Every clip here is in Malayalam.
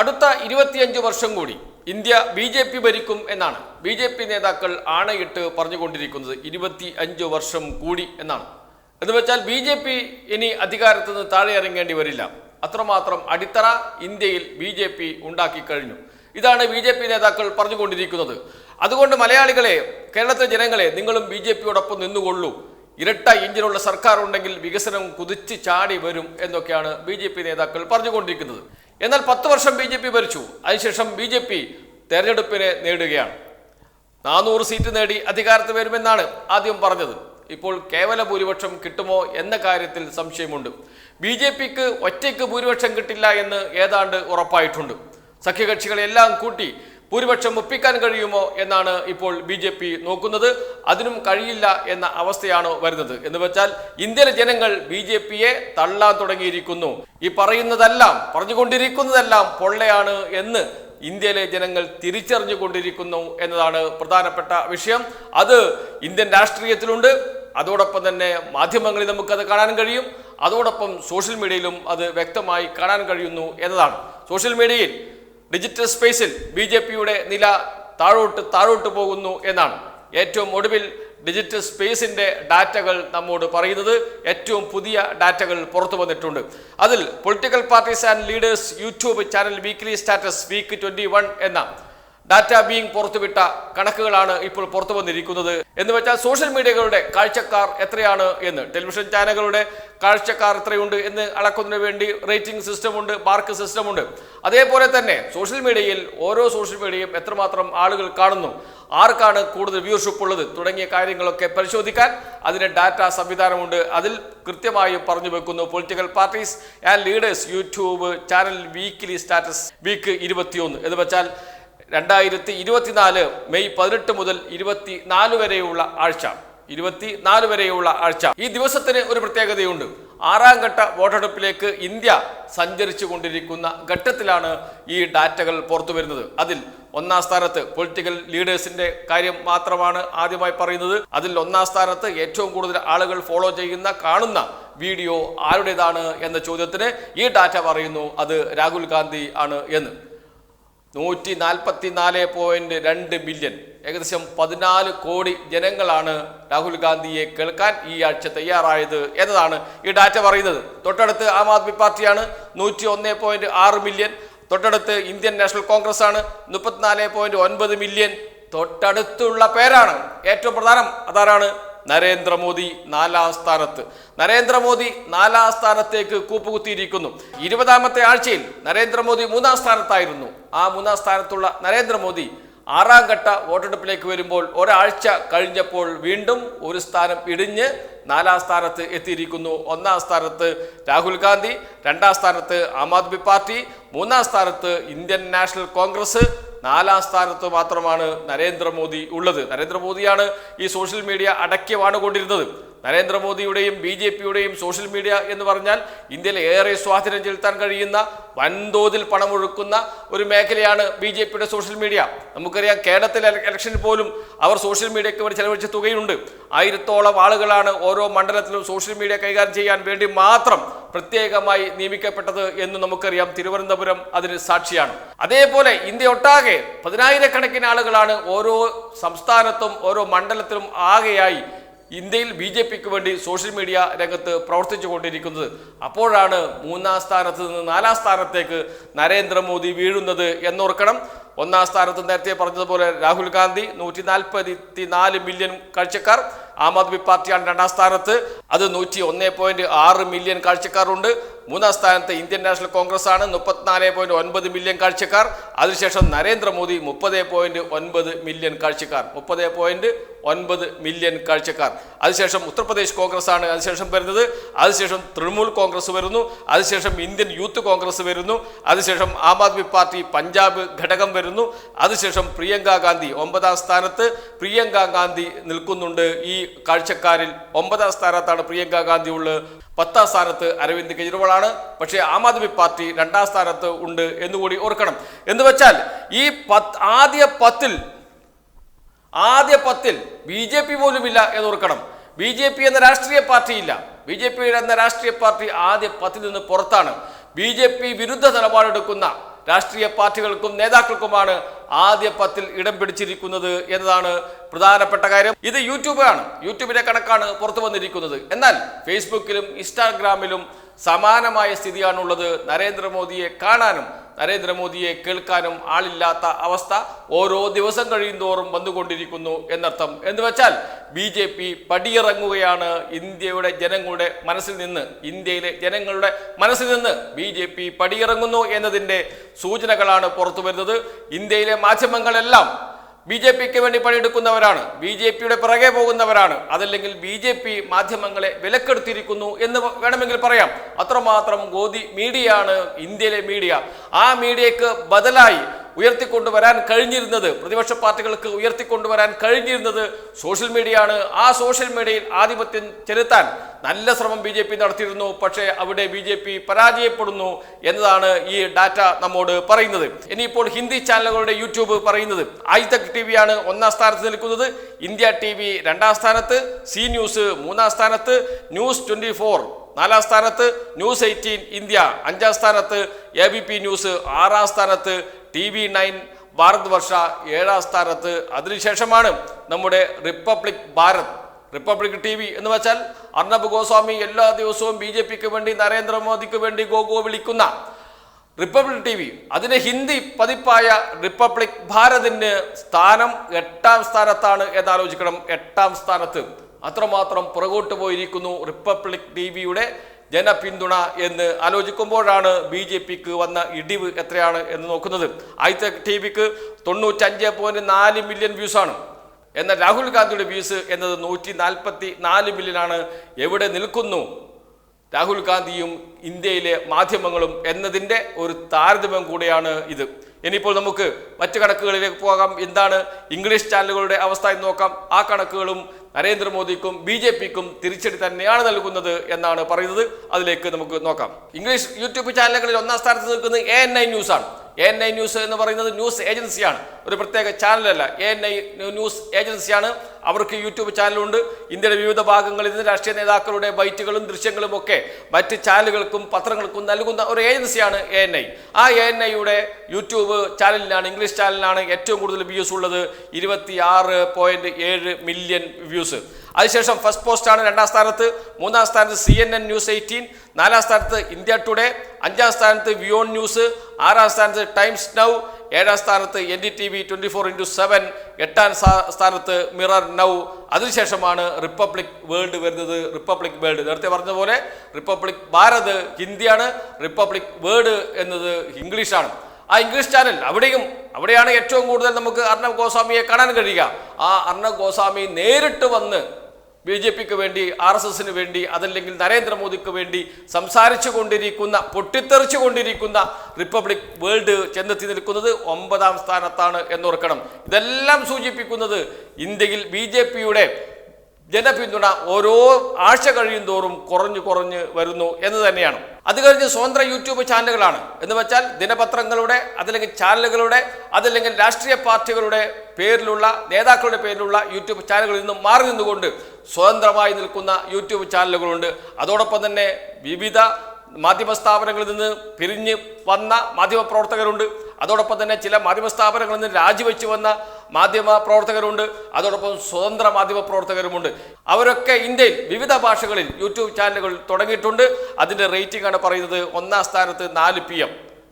അടുത്ത ഇരുപത്തിയഞ്ച് വർഷം കൂടി ഇന്ത്യ ബി ജെ പി ഭരിക്കും എന്നാണ്. ബി ജെ പി നേതാക്കൾ ആണയിട്ട് പറഞ്ഞുകൊണ്ടിരിക്കുന്നത് ഇരുപത്തി അഞ്ച് വർഷം കൂടി എന്നാണ്. എന്ന് വെച്ചാൽ ബി ജെ പി ഇനി അധികാരത്തിൽ നിന്ന് താഴെ ഇറങ്ങേണ്ടി വരില്ല. അത്രമാത്രം അടിത്തറ ഇന്ത്യയിൽ ബി ജെ പി ഉണ്ടാക്കി കഴിഞ്ഞു. ഇതാണ് ബി ജെ പി നേതാക്കൾ പറഞ്ഞുകൊണ്ടിരിക്കുന്നത്. അതുകൊണ്ട് മലയാളികളെ കേരളത്തിലെ ജനങ്ങളെ നിങ്ങളും ബി ജെ പിയോടൊപ്പം നിന്നുകൊള്ളൂ. ഇരട്ട ഇഞ്ചിനുള്ള സർക്കാർ ഉണ്ടെങ്കിൽ വികസനം കുതിച്ച് ചാടി വരും എന്നൊക്കെയാണ് ബി നേതാക്കൾ പറഞ്ഞുകൊണ്ടിരിക്കുന്നത്. എന്നാൽ പത്ത് വർഷം ബി ജെ പി ഭരിച്ചു. അതിനുശേഷം ബി ജെ പി തെരഞ്ഞെടുപ്പിനെ നേടുകയാണ് നാനൂറ് സീറ്റ് നേടി അധികാരത്തിൽ വരുമെന്നാണ് ആദ്യം പറഞ്ഞത്. ഇപ്പോൾ കേവല ഭൂരിപക്ഷം കിട്ടുമോ എന്ന കാര്യത്തിൽ സംശയമുണ്ട്. ബി ജെ പിക്ക് ഒറ്റയ്ക്ക് ഭൂരിപക്ഷം കിട്ടില്ല എന്ന് ഏതാണ്ട് ഉറപ്പായിട്ടുണ്ട്. സഖ്യകക്ഷികളെല്ലാം കൂട്ടി ഭൂരിപക്ഷം ഒപ്പിക്കാൻ കഴിയുമോ എന്നാണ് ഇപ്പോൾ ബി ജെ പി നോക്കുന്നത്. അതിനും കഴിയില്ല എന്ന അവസ്ഥയാണ് വരുന്നത്? എന്ന് വെച്ചാൽ ഇന്ത്യയിലെ ജനങ്ങൾ ബി ജെ പിയെ തള്ളാൻ തുടങ്ങിയിരിക്കുന്നു. ഈ പറയുന്നതെല്ലാം പറഞ്ഞുകൊണ്ടിരിക്കുന്നതെല്ലാം പൊള്ളയാണ് എന്ന് ഇന്ത്യയിലെ ജനങ്ങൾ തിരിച്ചറിഞ്ഞുകൊണ്ടിരിക്കുന്നു എന്നതാണ് പ്രധാനപ്പെട്ട വിഷയം. അത് ഇന്ത്യൻ രാഷ്ട്രീയത്തിലുണ്ട്. അതോടൊപ്പം തന്നെ മാധ്യമങ്ങളിൽ നമുക്കത് കാണാൻ കഴിയും. അതോടൊപ്പം സോഷ്യൽ മീഡിയയിലും അത് വ്യക്തമായി കാണാൻ കഴിയുന്നു എന്നതാണ്. സോഷ്യൽ മീഡിയയിൽ ഡിജിറ്റൽ സ്പേസിൽ ബി ജെ പിയുടെ നില താഴോട്ട് താഴോട്ട് പോകുന്നു എന്നാണ് ഏറ്റവും ഒടുവിൽ ഡിജിറ്റൽ സ്പേസിന്റെ ഡാറ്റകൾ നമ്മോട് പറയുന്നത്. ഏറ്റവും പുതിയ ഡാറ്റകൾ പുറത്തു വന്നിട്ടുണ്ട്. അതിൽ political parties and leaders YouTube channel weekly status week twenty one എന്ന ഡാറ്റ ബീങ് പുറത്തുവിട്ട കണക്കുകളാണ് ഇപ്പോൾ പുറത്തു വന്നിരിക്കുന്നത്. എന്ന് വെച്ചാൽ സോഷ്യൽ മീഡിയകളുടെ കാഴ്ചക്കാർ എത്രയാണ് എന്ന് ടെലിവിഷൻ ചാനലുകളുടെ കാഴ്ചക്കാർ എത്രയുണ്ട് എന്ന് അളക്കുന്നതിന് വേണ്ടി റേറ്റിംഗ് സിസ്റ്റം ഉണ്ട് മാർക്ക് സിസ്റ്റം ഉണ്ട് അതേപോലെ തന്നെ സോഷ്യൽ മീഡിയയിൽ ഓരോ സോഷ്യൽ മീഡിയയും എത്രമാത്രം ആളുകൾ കാണുന്നു ആർക്കാണ് കൂടുതൽ വ്യൂഷിപ്പ് ഉള്ളത് തുടങ്ങിയ കാര്യങ്ങളൊക്കെ പരിശോധിക്കാൻ അതിന് ഡാറ്റ സംവിധാനമുണ്ട്. അതിൽ കൃത്യമായി പറഞ്ഞു വെക്കുന്നു political parties and leaders YouTube channel weekly status week ഇരുപത്തിയൊന്ന്. എന്ന് വെച്ചാൽ രണ്ടായിരത്തി ഇരുപത്തിനാല് മെയ് പതിനെട്ട് മുതൽ ഇരുപത്തി നാല് വരെയുള്ള ആഴ്ച. ഇരുപത്തി നാല് വരെയുള്ള ആഴ്ച. ഈ ദിവസത്തിന് ഒരു പ്രത്യേകതയുണ്ട്. ആറാം ഘട്ട വോട്ടെടുപ്പിലേക്ക് ഇന്ത്യ സഞ്ചരിച്ചു കൊണ്ടിരിക്കുന്ന ഘട്ടത്തിലാണ് ഈ ഡാറ്റകൾ പുറത്തു വരുന്നത്. അതിൽ ഒന്നാം സ്ഥാനത്ത് പൊളിറ്റിക്കൽ ലീഡേഴ്സിന്റെ കാര്യം മാത്രമാണ് ആദ്യമായി പറയുന്നത്. അതിൽ ഒന്നാം സ്ഥാനത്ത് ഏറ്റവും കൂടുതൽ ആളുകൾ ഫോളോ ചെയ്യുന്ന കാണുന്ന വീഡിയോ ആരുടേതാണ് എന്ന ചോദ്യത്തിന് ഈ ഡാറ്റ പറയുന്നു. അത് രാഹുൽ ഗാന്ധി ആണ് എന്ന്. നൂറ്റി നാൽപ്പത്തി നാല് പോയിന്റ് രണ്ട് ബില്യൺ. ഏകദേശം പതിനാല് കോടി ജനങ്ങളാണ് രാഹുൽ ഗാന്ധിയെ കേൾക്കാൻ ഈ ആഴ്ച തയ്യാറായത് എന്നതാണ് ഈ ഡാറ്റ പറയുന്നത്. തൊട്ടടുത്ത് ആം ആദ്മി പാർട്ടിയാണ് നൂറ്റി ഒന്ന് പോയിന്റ് ആറ് മില്യൺ തൊട്ടടുത്ത് ഇന്ത്യൻ നാഷണൽ കോൺഗ്രസ് ആണ് മുപ്പത്തിനാല് പോയിന്റ് ഒൻപത് മില്യൺ തൊട്ടടുത്തുള്ള പേരാണ് ഏറ്റവും പ്രധാനം അതാരാണ്? നരേന്ദ്രമോദി നാലാം സ്ഥാനത്ത്. നരേന്ദ്രമോദി നാലാം സ്ഥാനത്തേക്ക് കൂപ്പുകുത്തിയിരിക്കുന്നു. ഇരുപതാമത്തെ ആഴ്ചയിൽ നരേന്ദ്രമോദി മൂന്നാം സ്ഥാനത്തായിരുന്നു. ആ മൂന്നാം സ്ഥാനത്തുള്ള നരേന്ദ്രമോദി ആറാം ഘട്ട വോട്ടെടുപ്പിലേക്ക് വരുമ്പോൾ ഒരാഴ്ച കഴിഞ്ഞപ്പോൾ വീണ്ടും ഒരു സ്ഥാനം ഇടിഞ്ഞ് നാലാം സ്ഥാനത്ത് എത്തിയിരിക്കുന്നു. ഒന്നാം സ്ഥാനത്ത് രാഹുൽ ഗാന്ധി രണ്ടാം സ്ഥാനത്ത് ആം ആദ്മി പാർട്ടി മൂന്നാം സ്ഥാനത്ത് ഇന്ത്യൻ നാഷണൽ കോൺഗ്രസ് നാലാം സ്ഥാനത്ത് മാത്രമാണ് നരേന്ദ്രമോദി ഉള്ളത്. നരേന്ദ്രമോദിയാണ് ഈ സോഷ്യൽ മീഡിയ അടക്കി വാണുകൊണ്ടിരുന്നത് നരേന്ദ്രമോദിയുടെയും ബി ജെ പിയുടെയും സോഷ്യൽ മീഡിയ എന്ന് പറഞ്ഞാൽ ഇന്ത്യയിൽ ഏറെ സ്വാധീനം ചെലുത്താൻ കഴിയുന്ന വൻതോതിൽ പണമൊഴുക്കുന്ന ഒരു മേഖലയാണ് ബി ജെ പിയുടെ സോഷ്യൽ മീഡിയ. നമുക്കറിയാം കേരളത്തിലെ ഇലക്ഷനിൽ പോലും അവർ സോഷ്യൽ മീഡിയയ്ക്ക് വേണ്ടി ചെലവഴിച്ച തുകയുണ്ട്. ആയിരത്തോളം ആളുകളാണ് ഓരോ മണ്ഡലത്തിലും സോഷ്യൽ മീഡിയ കൈകാര്യം ചെയ്യാൻ വേണ്ടി മാത്രം പ്രത്യേകമായി നിയമിക്കപ്പെട്ടത് എന്ന് നമുക്കറിയാം. തിരുവനന്തപുരം അതിന് സാക്ഷിയാണ്. അതേപോലെ ഇന്ത്യ ഒട്ടാകെ പതിനായിരക്കണക്കിന് ആളുകളാണ് ഓരോ സംസ്ഥാനത്തും ഓരോ മണ്ഡലത്തിലും ആകെയായി ഇന്ത്യയിൽ ബി ജെ പിക്ക് വേണ്ടി സോഷ്യൽ മീഡിയ രംഗത്ത് പ്രവർത്തിച്ചു കൊണ്ടിരിക്കുന്നത് അപ്പോഴാണ് മൂന്നാം സ്ഥാനത്ത് നിന്ന് നാലാം സ്ഥാനത്തേക്ക് നരേന്ദ്രമോദി വീഴുന്നത് എന്നോർക്കണം. ഒന്നാം സ്ഥാനത്ത് നേരത്തെ പറഞ്ഞതുപോലെ രാഹുൽ ഗാന്ധി നൂറ്റി നാൽപ്പത്തി നാല് മില്യൺ കാഴ്ചക്കാർ ആം ആദ്മി പാർട്ടിയാണ് രണ്ടാം സ്ഥാനത്ത്. അത് നൂറ്റി ഒന്ന് പോയിന്റ് ആറ് മില്യൺ കാഴ്ചക്കാരുണ്ട്. മൂന്നാം സ്ഥാനത്ത് ഇന്ത്യൻ നാഷണൽ കോൺഗ്രസ് ആണ് മുപ്പത്തിനാല് പോയിന്റ് ഒൻപത് മില്യൺ കാഴ്ചക്കാർ. അതിനുശേഷം നരേന്ദ്രമോദി മുപ്പത് പോയിന്റ് ഒൻപത് മില്യൺ കാഴ്ചക്കാർ. മുപ്പത് പോയിന്റ് ഒൻപത് മില്യൺ കാഴ്ചക്കാർ. അതിനുശേഷം ഉത്തർപ്രദേശ് കോൺഗ്രസ് ആണ് അതിനുശേഷം വരുന്നത്. അതിനുശേഷം തൃണമൂൽ കോൺഗ്രസ് വരുന്നു. അതിനുശേഷം ഇന്ത്യൻ യൂത്ത് കോൺഗ്രസ് വരുന്നു. അതിനുശേഷം ആം ആദ്മി പാർട്ടി പഞ്ചാബ് ഘടകം വരുന്നു. അതിനുശേഷം പ്രിയങ്ക ഗാന്ധി ഒമ്പതാം സ്ഥാനത്ത് പ്രിയങ്ക ഗാന്ധി നിൽക്കുന്നുണ്ട്. ഈ കാഴ്ചക്കാരിൽ ഒമ്പതാം സ്ഥാനത്താണ് പ്രിയങ്ക ഗാന്ധി ഉള്ളത് പത്താം സ്ഥാനത്ത് അരവിന്ദ് കെജ്രിവാളാണ്. പക്ഷേ ആം ആദ്മി പാർട്ടി രണ്ടാം സ്ഥാനത്ത് ഉണ്ട് എന്നുകൂടി ഓർക്കണം. എന്ന് വെച്ചാൽ ഈ പത്ത് ആദ്യ പത്തിൽ ആദ്യ പത്തിൽ ബി ജെ പി പോലുമില്ല എന്നോർക്കണം ബി ജെ പി എന്ന രാഷ്ട്രീയ പാർട്ടിയില്ല. ബി ജെ പി എന്ന രാഷ്ട്രീയ പാർട്ടി ആദ്യ പത്തിൽ നിന്ന് പുറത്താണ്. ബി ജെ പി വിരുദ്ധ നിലപാടെടുക്കുന്ന രാഷ്ട്രീയ പാർട്ടികൾക്കും നേതാക്കൾക്കുമാണ് ആദ്യ പത്തിൽ ഇടം പിടിച്ചിരിക്കുന്നത് എന്നതാണ് പ്രധാനപ്പെട്ട കാര്യം. ഇത് യൂട്യൂബാണ് യൂട്യൂബിന്റെ കണക്കാണ് പുറത്തു വന്നിരിക്കുന്നത്. എന്നാൽ ഫേസ്ബുക്കിലും ഇൻസ്റ്റാഗ്രാമിലും സമാനമായ സ്ഥിതിയാണുള്ളത് നരേന്ദ്രമോദിയെ കാണാനും നരേന്ദ്രമോദിയെ കേൾക്കാനും ആളില്ലാത്ത അവസ്ഥ ഓരോ ദിവസം കഴിയുന്തോറും വന്നുകൊണ്ടിരിക്കുന്നു എന്നർത്ഥം. എന്ന് വെച്ചാൽ ബി ജെ പി പടിയിറങ്ങുകയാണ് ഇന്ത്യയുടെ ജനങ്ങളുടെ മനസ്സിൽ നിന്ന് ഇന്ത്യയിലെ ജനങ്ങളുടെ മനസ്സിൽ നിന്ന് ബി ജെ പി പടിയിറങ്ങുന്നു എന്നതിന്റെ സൂചനകളാണ് പുറത്തു വരുന്നത് ഇന്ത്യയിലെ മാധ്യമങ്ങളെല്ലാം ബി ജെ പിക്ക് വേണ്ടി പണിയെടുക്കുന്നവരാണ്. ബി ജെ പിയുടെ പിറകെ പോകുന്നവരാണ്. അതല്ലെങ്കിൽ ബി ജെ പി മാധ്യമങ്ങളെ വിലക്കെടുത്തിരിക്കുന്നു എന്ന് വേണമെങ്കിൽ പറയാം. അത്രമാത്രം ഗോദി ആണ് ഇന്ത്യയിലെ മീഡിയ. ആ മീഡിയക്ക് ബദലായി ഉയർത്തിക്കൊണ്ടുവരാൻ കഴിഞ്ഞിരുന്നത് പ്രതിപക്ഷ പാർട്ടികൾക്ക് ഉയർത്തിക്കൊണ്ടുവരാൻ കഴിഞ്ഞിരുന്നത് സോഷ്യൽ മീഡിയയാണ് ആ സോഷ്യൽ മീഡിയയിൽ ആധിപത്യം ചെലുത്താൻ നല്ല ശ്രമം ബി ജെ പി നടത്തിയിരുന്നു. പക്ഷേ അവിടെ ബി ജെ പി പരാജയപ്പെടുന്നു എന്നതാണ് ഈ ഡാറ്റ നമ്മോട് പറയുന്നത്. ഇനിയിപ്പോൾ ഹിന്ദി ചാനലുകളുടെ യൂട്യൂബ് പറയുന്നത് ഐതക് ടി ആണ് ഒന്നാം സ്ഥാനത്ത് നിൽക്കുന്നത്. ഇന്ത്യ ടി വി രണ്ടാം സ്ഥാനത്ത് സി ന്യൂസ് മൂന്നാം സ്ഥാനത്ത് ന്യൂസ് ട്വന്റി ഫോർ നാലാം സ്ഥാനത്ത് ന്യൂസ് എയ്റ്റീൻ ഇന്ത്യ അഞ്ചാം സ്ഥാനത്ത് എ ബി പി ന്യൂസ് ആറാം സ്ഥാനത്ത് ടി വി നയൻ ഭാരത് വർഷ ഏഴാം സ്ഥാനത്ത്. അതിനുശേഷമാണ് നമ്മുടെ republic Bharat. Republic T V എന്ന് വെച്ചാൽ അർണബ് ഗോസ്വാമി എല്ലാ ദിവസവും ബി ജെ പിക്ക് വേണ്ടി നരേന്ദ്രമോദിക്ക് വേണ്ടി ഗോഗോ വിളിക്കുന്ന റിപ്പബ്ലിക് ടി വി. അതിന് ഹിന്ദി പതിപ്പായ റിപ്പബ്ലിക് ഭാരതിന് സ്ഥാനം എട്ടാം സ്ഥാനത്താണ് എന്നാലോചിക്കണം എട്ടാം സ്ഥാനത്ത്. അത്രമാത്രം പുറകോട്ട് പോയിരിക്കുന്നു റിപ്പബ്ലിക് ടി വിയുടെ ജനപിന്തുണ എന്ന് ആലോചിക്കുമ്പോഴാണ് ബി ജെ പിക്ക് വന്ന ഇടിവ് എത്രയാണ് എന്ന് നോക്കുന്നത്. ആദ്യത്തെ ടി വിക്ക് തൊണ്ണൂറ്റഞ്ച് പോയിന്റ് നാല് മില്യൺ വ്യൂസാണ്. എന്നാൽ രാഹുൽ ഗാന്ധിയുടെ വ്യൂസ് എന്നത് നൂറ്റി നാൽപ്പത്തി നാല് മില്യനാണ്. എവിടെ നിൽക്കുന്നു രാഹുൽ ഗാന്ധിയും ഇന്ത്യയിലെ മാധ്യമങ്ങളും എന്നതിന്റെ ഒരു താരതമ്യം കൂടിയാണ് ഇത്. ഇനിയിപ്പോൾ നമുക്ക് മറ്റു കണക്കുകളിലേക്ക് പോകാം. എന്താണ് ഇംഗ്ലീഷ് ചാനലുകളുടെ അവസ്ഥ എന്ന് നോക്കാം. ആ കണക്കുകളും നരേന്ദ്രമോദിക്കും ബി ജെ പിക്കും തിരിച്ചടി തന്നെയാണ് നൽകുന്നത് എന്നാണ് പറയുന്നത്. അതിലേക്ക് നമുക്ക് നോക്കാം. ഇംഗ്ലീഷ് യൂട്യൂബ് ചാനലുകളിൽ ഒന്നാം സ്ഥാനത്ത് നിൽക്കുന്നത് എ എൻ ഐ ന്യൂസ് ആണ്. എൻ ഐ ന്യൂസ് എന്ന് പറയുന്നത് ന്യൂസ് ഏജൻസിയാണ് ഒരു പ്രത്യേക ചാനലല്ല എൻ ഐ ന്യൂസ് ഏജൻസിയാണ് അവർക്ക് യൂട്യൂബ് ചാനലുണ്ട് ഇന്ത്യയുടെ വിവിധ ഭാഗങ്ങളിൽ നിന്ന് രാഷ്ട്രീയ നേതാക്കളുടെ ബൈറ്റുകളും ദൃശ്യങ്ങളും ഒക്കെ മറ്റ് ചാനലുകൾക്കും പത്രങ്ങൾക്കും നൽകുന്ന ഒരു ഏജൻസിയാണ് എ എൻ ഐ ആ എ എൻ ഐയുടെ യൂട്യൂബ് ചാനലിനാണ് ഇംഗ്ലീഷ് ചാനലിനാണ് ഏറ്റവും കൂടുതൽ വ്യൂസ് ഉള്ളത്. ഇരുപത്തി ആറ് പോയിന്റ് ഏഴ് മില്യൺ വ്യൂസ് അതിനുശേഷം ഫസ്റ്റ് പോസ്റ്റാണ് രണ്ടാം സ്ഥാനത്ത് മൂന്നാം സ്ഥാനത്ത് C N N news eighteen നാലാം സ്ഥാനത്ത് ഇന്ത്യ ടുഡേ അഞ്ചാം സ്ഥാനത്ത് വിയോൺ ന്യൂസ് ആറാം സ്ഥാനത്ത് ടൈംസ് നൗ ഏഴാം സ്ഥാനത്ത് N D T V twenty four into seven എട്ടാം സ്ഥാ- സ്ഥാനത്ത് മിറർ നൗ അതിനുശേഷമാണ് റിപ്പബ്ലിക് വേൾഡ് വരുന്നത്. റിപ്പബ്ലിക് വേൾഡ് നേരത്തെ പറഞ്ഞ പോലെ റിപ്പബ്ലിക് ഭാരത് ഹിന്ദിയാണ് റിപ്പബ്ലിക് വേൾഡ് എന്നത് ഇംഗ്ലീഷാണ്. ആ ഇംഗ്ലീഷ് ചാനൽ അവിടെയും അവിടെയാണ് ഏറ്റവും കൂടുതൽ നമുക്ക് അർണബ് ഗോസ്വാമിയെ കാണാൻ കഴിയുക. ആ അർണബ് ഗോസ്വാമി നേരിട്ട് വന്ന് ബി ജെ പിക്ക് വേണ്ടി ആർ എസ് എസിന് വേണ്ടി അതല്ലെങ്കിൽ നരേന്ദ്രമോദിക്ക് വേണ്ടി സംസാരിച്ചു കൊണ്ടിരിക്കുന്ന പൊട്ടിത്തെറിച്ചു കൊണ്ടിരിക്കുന്ന റിപ്പബ്ലിക് വേൾഡ് ചെന്നെത്തി നിൽക്കുന്നത് ഒമ്പതാം സ്ഥാനത്താണ് എന്നോർക്കണം ഇതെല്ലാം സൂചിപ്പിക്കുന്നത് ഇന്ത്യയിൽ ബി ജെ പിയുടെ ജനപിന്തുണ ഓരോ ആഴ്ച കഴിയും തോറും കുറഞ്ഞു കുറഞ്ഞ് വരുന്നു എന്ന് തന്നെയാണ്. അത് കഴിഞ്ഞ് സ്വതന്ത്ര യൂട്യൂബ് ചാനലുകളാണ്. എന്ന് വെച്ചാൽ ദിനപത്രങ്ങളുടെ അതല്ലെങ്കിൽ ചാനലുകളുടെ അതല്ലെങ്കിൽ രാഷ്ട്രീയ പാർട്ടികളുടെ പേരിലുള്ള നേതാക്കളുടെ പേരിലുള്ള യൂട്യൂബ് ചാനലുകളിൽ നിന്നും മാറി നിന്നുകൊണ്ട് സ്വതന്ത്രമായി നിൽക്കുന്ന യൂട്യൂബ് ചാനലുകളുണ്ട്. അതോടൊപ്പം തന്നെ വിവിധ മാധ്യമ സ്ഥാപനങ്ങളിൽ നിന്ന് പിരിഞ്ഞ് വന്ന മാധ്യമ പ്രവർത്തകരുണ്ട്. അതോടൊപ്പം തന്നെ ചില മാധ്യമ സ്ഥാപനങ്ങളിൽ നിന്ന് രാജിവെച്ച് വന്ന മാധ്യമ പ്രവർത്തകരുണ്ട് അതോടൊപ്പം സ്വതന്ത്ര മാധ്യമ പ്രവർത്തകരുമുണ്ട്. അവരൊക്കെ ഇന്ത്യയിൽ വിവിധ ഭാഷകളിൽ യൂട്യൂബ് ചാനലുകൾ തുടങ്ങിയിട്ടുണ്ട്. അതിന്റെ റേറ്റിംഗ് ആണ് പറയുന്നത് ഒന്നാം സ്ഥാനത്ത് നാല് പി എം.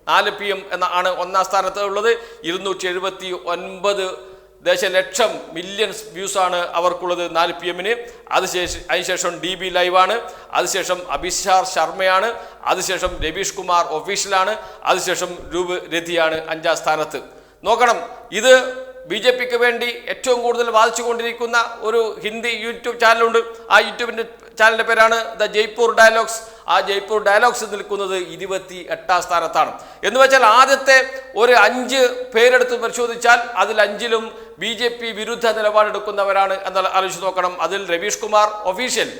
നാല് പി എം എന്ന ആണ് ഒന്നാം സ്ഥാനത്ത് ഉള്ളത്. ഇരുന്നൂറ്റി എഴുപത്തി ഒൻപത് ദശലക്ഷം മില്യൺസ് വ്യൂസ് ആണ് അവർക്കുള്ളത് നാല് പി എമ്മിന്. അതിശേഷം അതിനുശേഷം ഡി ബി ലൈവാണ് അതിനുശേഷം അഭിഷാർ ശർമ്മയാണ്. അതിനുശേഷം രവീഷ് കുമാർ ഒഫീഷ്യലാണ് അതിനുശേഷം രൂപ് രഥിയാണ് അഞ്ചാം സ്ഥാനത്ത്. നോക്കണം ഇത് ബി ജെ പിക്ക് വേണ്ടി ഏറ്റവും കൂടുതൽ വാദിച്ചുകൊണ്ടിരിക്കുന്ന ഒരു ഹിന്ദി യൂട്യൂബ് ചാനലുണ്ട്. ആ യൂട്യൂബിന്റെ ചാനലിന്റെ പേരാണ് ദ ജയ്പൂർ ഡയലോഗ്സ്. ആ ജയ്പൂർ ഡയലോഗ്സ് നിൽക്കുന്നത് ഇരുപത്തി എട്ടാം സ്ഥാനത്താണ്. എന്ന് വെച്ചാൽ ആദ്യത്തെ ഒരു അഞ്ച് പേരെടുത്ത് പരിശോധിച്ചാൽ അതിൽ അഞ്ചിലും ബി ജെ പി വിരുദ്ധ നിലപാടെടുക്കുന്നവരാണ് എന്നാൽ ആലോചിച്ച് നോക്കണം. അതിൽ Ravish Kumar official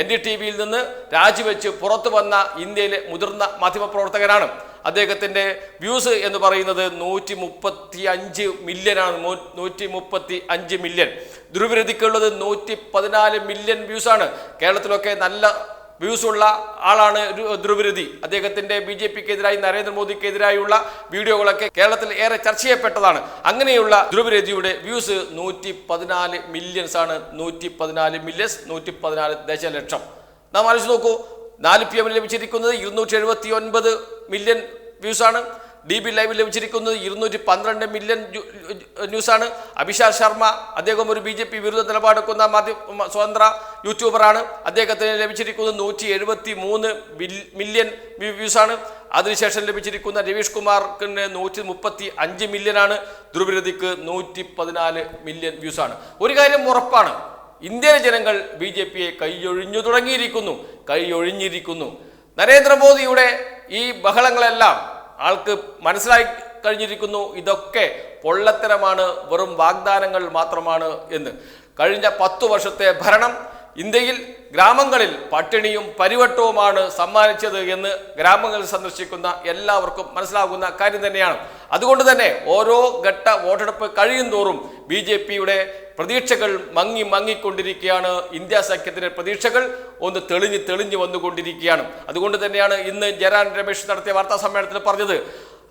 N D T വിയിൽ നിന്ന് രാജിവെച്ച് പുറത്തു വന്ന ഇന്ത്യയിലെ മുതിർന്ന മാധ്യമപ്രവർത്തകനാണ്. അദ്ദേഹത്തിന്റെ വ്യൂസ് എന്ന് പറയുന്നത് നൂറ്റി മുപ്പത്തി അഞ്ച് മില്യനാണ് നൂറ്റി മുപ്പത്തി അഞ്ച് മില്യൺ ധ്രുവരതിക്കുള്ളത് നൂറ്റി പതിനാല് മില്യൺ വ്യൂസാണ് കേരളത്തിലൊക്കെ നല്ല വ്യൂസ് ഉള്ള ആളാണ് ധ്രുവരതി. അദ്ദേഹത്തിന്റെ ബി ജെ പിക്കെതിരായി നരേന്ദ്രമോദിക്കെതിരായുള്ള വീഡിയോകളൊക്കെ കേരളത്തിൽ ഏറെ ചർച്ച ചെയ്യപ്പെട്ടതാണ്. അങ്ങനെയുള്ള ധ്രുവരതിയുടെ വ്യൂസ് നൂറ്റി പതിനാല് മില്യൺസ് ആണ് നൂറ്റി പതിനാല് മില്യൺസ് നൂറ്റി പതിനാല് ദശലക്ഷം. നാം ആലോചിച്ച് നോക്കൂ. നാല് പി എമ്മിൽ ലഭിച്ചിരിക്കുന്നത് ഇരുന്നൂറ്റി എഴുപത്തി ഒൻപത് മില്യൺ വ്യൂസാണ്. ഡി ബി ലൈവിൽ ലഭിച്ചിരിക്കുന്നത് ഇരുന്നൂറ്റി പന്ത്രണ്ട് മില്യൺ ന്യൂ- ന്യൂസാണ്. അഭിഷാ ശർമ്മ അദ്ദേഹം ഒരു ബി ജെ പി വിരുദ്ധ നിലപാടെടുക്കുന്ന മാധ്യമ സ്വതന്ത്ര യൂട്യൂബറാണ്. അദ്ദേഹത്തിന് ലഭിച്ചിരിക്കുന്നത് നൂറ്റി എഴുപത്തി മൂന്ന് മില്യൺ വ്യൂസാണ്. അതിനുശേഷം ലഭിച്ചിരിക്കുന്ന രവീഷ് കുമാർക്കിന് നൂറ്റി മുപ്പത്തി അഞ്ച് മില്യനാണ്. ധ്രുവരതിക്ക് നൂറ്റി പതിനാല് മില്യൺ വ്യൂസാണ്. ഒരു കാര്യം ഉറപ്പാണ്. ഇന്ത്യയിലെ ജനങ്ങൾ ബി ജെ പിയെ കൈയൊഴിഞ്ഞു തുടങ്ങിയിരിക്കുന്നു. കൈയൊഴിഞ്ഞിരിക്കുന്നു. നരേന്ദ്രമോദിയുടെ ഈ ബഹളങ്ങളെല്ലാം ആൾക്ക് മനസ്സിലായി കഴിഞ്ഞിരിക്കുന്നു ഇതൊക്കെ പൊള്ളത്തരമാണ് വെറും വാഗ്ദാനങ്ങൾ മാത്രമാണ് എന്ന്. കഴിഞ്ഞ പത്തു വർഷത്തെ ഭരണം ഇന്ത്യയിൽ ഗ്രാമങ്ങളിൽ പട്ടിണിയും പരിവട്ടവുമാണ് സമ്മാനിച്ചത് എന്ന് ഗ്രാമങ്ങളിൽ സന്ദർശിക്കുന്ന എല്ലാവർക്കും മനസ്സിലാകുന്ന കാര്യം തന്നെയാണ്. അതുകൊണ്ട് തന്നെ ഓരോ ഘട്ട വോട്ടെടുപ്പ് കഴിയും തോറും ബി ജെ പിയുടെ പ്രതീക്ഷകൾ മങ്ങി മങ്ങിക്കൊണ്ടിരിക്കുകയാണ്. ഇന്ത്യ സഖ്യത്തിന്റെ പ്രതീക്ഷകൾ ഒന്ന് തെളിഞ്ഞ് തെളിഞ്ഞു വന്നുകൊണ്ടിരിക്കുകയാണ്. അതുകൊണ്ട് തന്നെയാണ് ഇന്ന് ജയറാൻ രമേശ് നടത്തിയ വാർത്താ സമ്മേളനത്തിൽ പറഞ്ഞത്.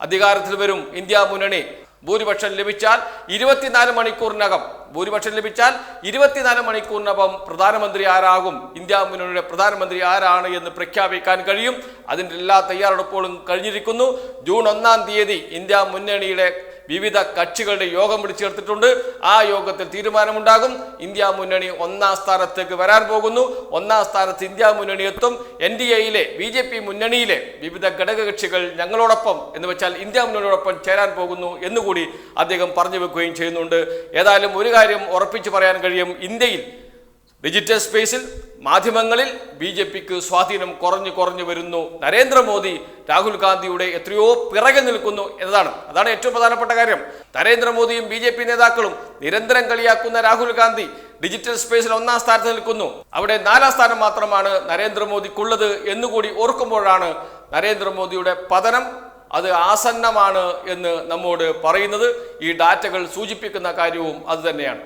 അധികാരത്തിൽ വരും ഇന്ത്യ മുന്നണി ഭൂരിപക്ഷം ലഭിച്ചാൽ ഇരുപത്തിനാല് മണിക്കൂറിനകം ഭൂരിപക്ഷം ലഭിച്ചാൽ ഇരുപത്തിനാല് മണിക്കൂറിനകം പ്രധാനമന്ത്രി ആരാകും? ഇന്ത്യ മുന്നണിയുടെ പ്രധാനമന്ത്രി ആരാണ് എന്ന് പ്രഖ്യാപിക്കാൻ കഴിയും. അതിന്റെ എല്ലാ തയ്യാറെടുപ്പുകളും കഴിഞ്ഞിരിക്കുന്നു. ജൂൺ ഒന്നാം തീയതി ഇന്ത്യ മുന്നണിയുടെ വിവിധ കക്ഷികളുടെ യോഗം വിളിച്ചു ചേർത്തിട്ടുണ്ട് ആ യോഗത്തിൽ തീരുമാനമുണ്ടാകും. ഇന്ത്യ മുന്നണി ഒന്നാം സ്ഥാനത്തേക്ക് വരാൻ പോകുന്നു. ഒന്നാം സ്ഥാനത്ത് ഇന്ത്യ മുന്നണി എത്തും. എൻ ഡി എയിലെ ബി ജെ പി മുന്നണിയിലെ വിവിധ ഘടകകക്ഷികൾ ഞങ്ങളോടൊപ്പം എന്ന് വെച്ചാൽ ഇന്ത്യ മുന്നണിയോടൊപ്പം ചേരാൻ പോകുന്നു എന്നുകൂടി അദ്ദേഹം പറഞ്ഞു വെക്കുകയും ചെയ്യുന്നുണ്ട്. ഏതായാലും ഒരു കാര്യം ഉറപ്പിച്ചു പറയാൻ കഴിയും. ഇന്ത്യയിൽ ഡിജിറ്റൽ സ്പേസിൽ മാധ്യമങ്ങളിൽ ബി ജെ പിക്ക് സ്വാധീനം കുറഞ്ഞു കുറഞ്ഞു വരുന്നു. നരേന്ദ്രമോദി രാഹുൽ ഗാന്ധിയുടെ എത്രയോ പിറകെ നിൽക്കുന്നു എന്നതാണ്. അതാണ് ഏറ്റവും പ്രധാനപ്പെട്ട കാര്യം. നരേന്ദ്രമോദിയും ബി ജെ പി നേതാക്കളും നിരന്തരം കളിയാക്കുന്ന രാഹുൽ ഗാന്ധി ഡിജിറ്റൽ സ്പേസിൽ ഒന്നാം സ്ഥാനത്ത് നിൽക്കുന്നു. അവിടെ നാലാം സ്ഥാനം മാത്രമാണ് നരേന്ദ്രമോദിക്കുള്ളത് എന്നുകൂടി ഓർക്കുമ്പോഴാണ് നരേന്ദ്രമോദിയുടെ പതനം അത് ആസന്നമാണ് എന്ന് നമ്മോട് പറയുന്നത്. ഈ ഡാറ്റകൾ സൂചിപ്പിക്കുന്ന കാര്യവും അതുതന്നെയാണ്